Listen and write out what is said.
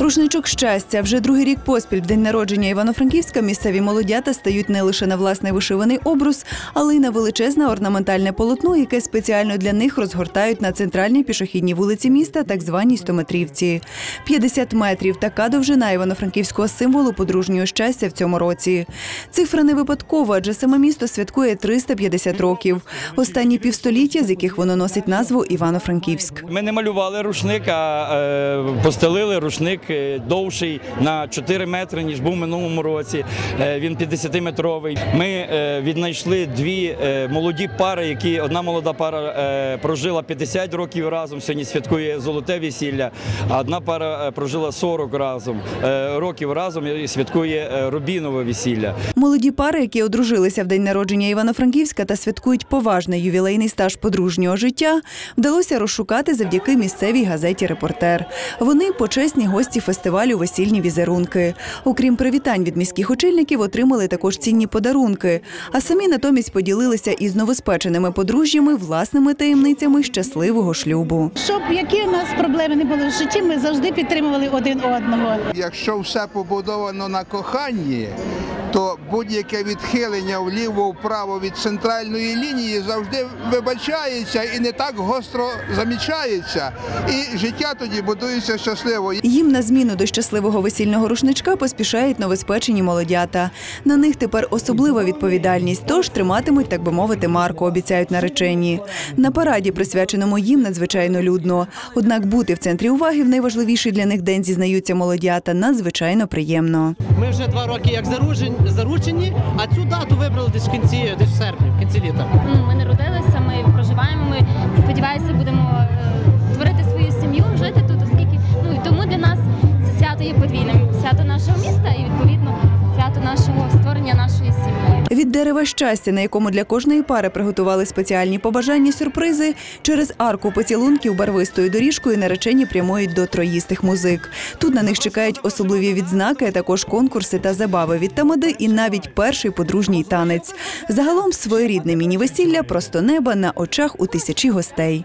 Рушничок щастя вже другий рік поспіль в день народження Івано-Франківська місцеві молодята стають не лише на власний вишиваний обрус, але й на величезне орнаментальне полотно, яке спеціально для них розгортають на центральній пішохідній вулиці міста, так званій стометрівці. 50 метрів така довжина івано-франківського символу подружнього щастя в цьому році. Цифра не випадкова, адже саме місто святкує 350 років. Останні півстоліття, з яких воно носить назву Івано-Франківськ. Ми не малювали рушник, а е, постелили рушник е, довший на 4 метри, ніж був минулому році. Е, він 50-метровий. Ми е, віднайшли дві е, молоді пари, які одна молода пара прожила 50 років разом. Сьогодні святкує золоте весілля, а одна пара прожила 40 разом років разом і святкує рубінове весілля. Молоді пари, які одружилися в день народження Івано-Франківська та святкують поважний ювілейний стаж подружнього життя, вдалося розшукати завдяки місцевій газеті Репортер. Вони почесні гості фестивалю Весільні візерунки. Окрім привітань від міських очільників, отримали також цінні подарунки. А самі натомість поділилися із новоспеченими подружжями власними таємницями щасливого шлюбу. Щоб які у нас проблеми не були в житті, ми завжди підтримували один одного. Якщо все побудовано на коханні, то будь-яке відхилення вліво-вправо від центральної лінії завжди вибачається і не так гостро замічається. І життя тоді будується щасливо. Їм на зміну до щасливого весільного рушничка поспішають новоспечені молодята. На них тепер особлива відповідальність, тож триматимуть, так би мовити, марку, обіцяють наречені. На параді, присвяченому їм, надзвичайно людно. Однак бути в центрі уваги в найважливіший для них день зізнаються молодята надзвичайно приємно. Ми вже два роки як заручені, заручені, а цю дату вибрали десь в кінці, десь в серпні, в кінці літа. ми народилися, ми проживаємо. Ми сподіваюся, будемо е, творити свою сім'ю, жити тут, оскільки ну і тому для нас це свято є подвійним. Свято нашого міста і відповідно свято нашого створення нашої сім'ї. Від дерева щастя, на якому для кожної пари приготували спеціальні побажання сюрпризи, через арку поцілунків барвистою доріжкою наречені прямують до троїстих музик. Тут на них чекають особливі відзнаки, а також конкурси та забави від тамади і навіть перший подружній танець. Загалом своєрідне міні-весілля просто неба на очах у тисячі гостей.